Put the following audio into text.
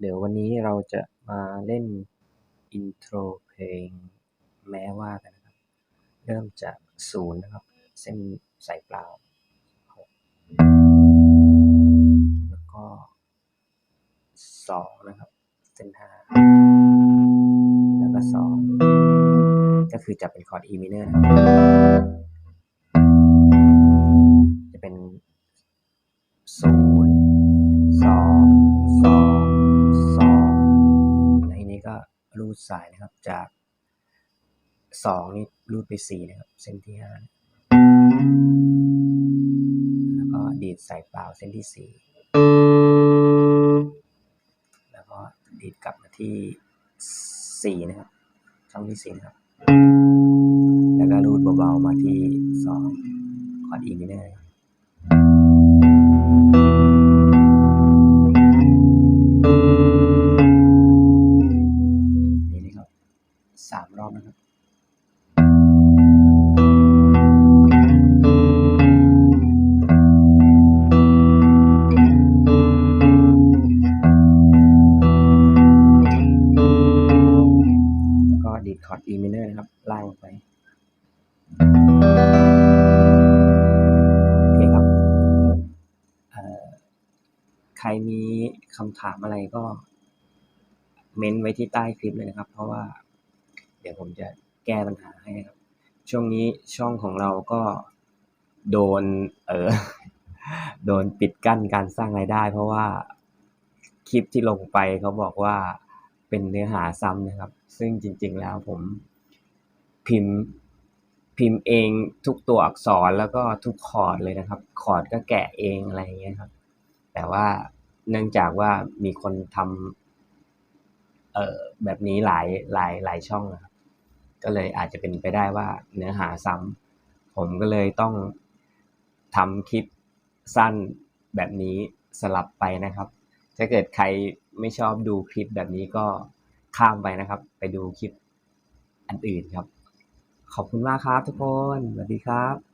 เดี๋ยววันนี้เราจะมาเล่นอินโทรเพลงแม้ว่ากันนะครับ เริ่มจากศูนย์นะครับ เส้นสายเปล่า แล้วก็สองนะครับ เส้นห้าแล้วก็สองก็คือจะเป็นคอร์ด E minor นะครับจะเป็นศูนย์ รูดสายนะครับจากสองนี่รูดไปสี่นะครับเส้นที่ห้าแล้วก็ดีดสายเปล่าเส้นที่สี่แล้วก็ดีดกลับมาที่สี่นะครับ ช่องที่สี่นะครับ แล้วก็รูดเบาๆมาที่สองคอร์ด E minor นะครั ดีดคอร์ด E minor นะครับล่างไปโอเคครับใครมีคำถามอะไรก็ เม้นไว้ที่ใต้คลิปเลยนะครับ เพราะว่า เดี๋ยวผมจะแก้ปัญหาให้นะครับ ช่วงนี้ช่องของเราก็โดน เออโดนปิดกั้นการสร้างรายได้ เพราะว่าคลิปที่ลงไปเขาบอกว่า เป็นเนื้อหาซ้ำนะครับ ซึ่งจริง ๆ แล้วผมพิมพ์พิมพ์เองทุกตัวอักษรแล้วก็ทุกคอร์ดเลยนะครับ คอร์ดก็แกะเองอะไรอย่างเงี้ยครับ แต่ว่าเนื่องจากว่ามีคนทำเอ่อแบบนี้หลายหลายหลายช่องนะครับ ก็เลยอาจจะเป็นไปได้ว่าเนื้อหาซ้ำผมก็เลยต้องทำคลิปสั้นแบบนี้สลับไปนะครับ ถ้าเกิดใคร ไม่ชอบดูคลิปแบบนี้ก็ข้ามไปนะครับ ไปดูคลิปอันอื่นครับ ขอบคุณมากครับทุกคน สวัสดีครับ